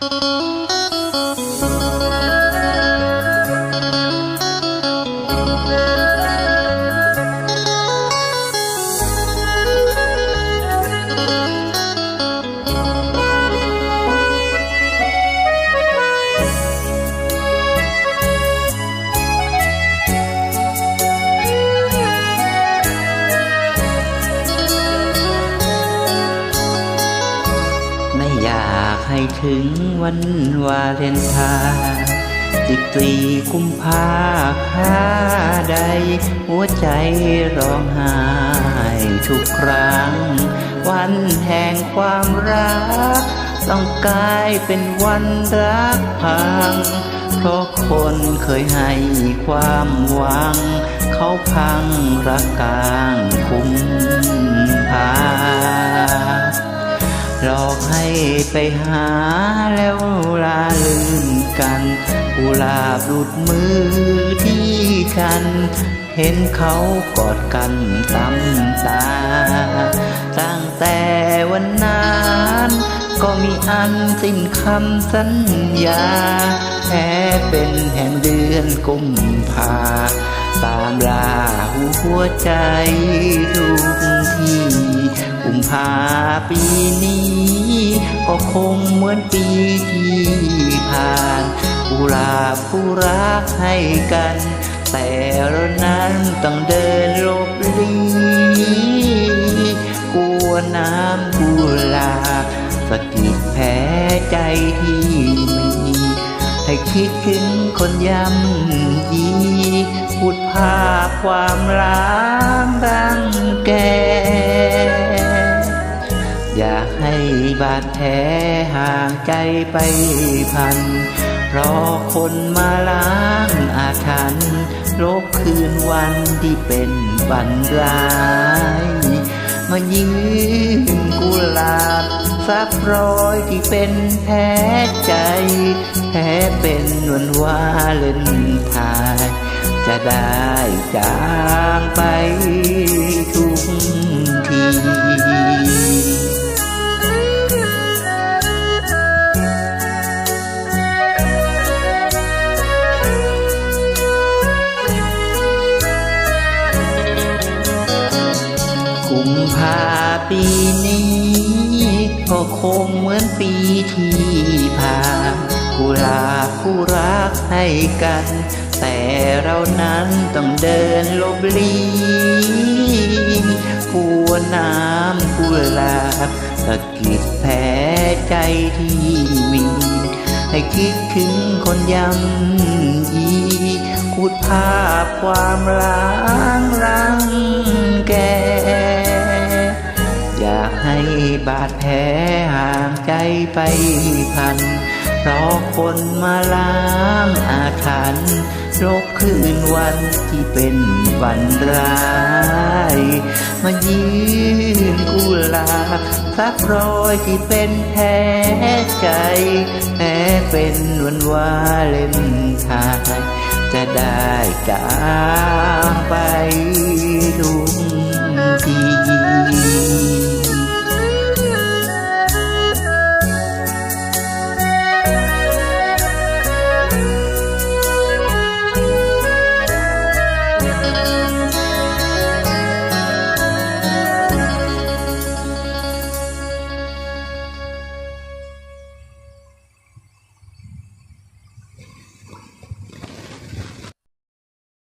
ไให้ถึงวันวาเลนไทน์สิบสี่กุมภาค่าใด หัวใจร้องไห้ทุกครั้ง วันแห่งความรัก ต้องกลายเป็นวันรักพัง เพราะคนเคยให้ความหวัง เขาพังรักกลางคุ้มพา อกให้ไปหาแล้วลาลืมกันกุหลาบหลุดมือที่กัน เห็นเขากอดกันตำตา ตั้งแต่วันนั้นก็มีอันสิ้นคำสัญญาแพ้เป็นแห่งเดือนกุมภาตามลาหัวใจทุ ภาปีนี้ ก็คงเหมือนปีที่ผ่านกุลาบผู้รักให้กัน แต่เรานั้นต้องเดินลบลีกลัวน้ำกุลาบสะกิดแผลใจที่มีให้คิดถึงคนย้ำยีพูดภาพความล้างรังแก ให้บาดแผลห่างใจไปพันรอคนมาล้างอาถรรพ์ลบคืนวันที่เป็นวันร้ายมายืนกุหลาบซับรอยที่เป็นแผลใจแผลเป็นนวันวาเลนไทน์จะได้จางไปทุกที ปีนี้ ก็คงเหมือนปีที่ผ่านกุหลาผู้รักให้กัน แต่เรานั้นต้องเดินลบลีกลัวน้ำกุหลาบสะกิดแผลใจที่มีให้คิดถึงคนย้ำยีขุดภาพความล้างรังแก อยากให้บาดแผลห่างใจไปพันรอคนมาล้างอาถรรพ์ลบคืนวันที่เป็นวันร้ายมายืนกุลาบซักรอยที่เป็นแผลใจแผลเป็นวันวาเลนทน์จะได้จางไปทุกที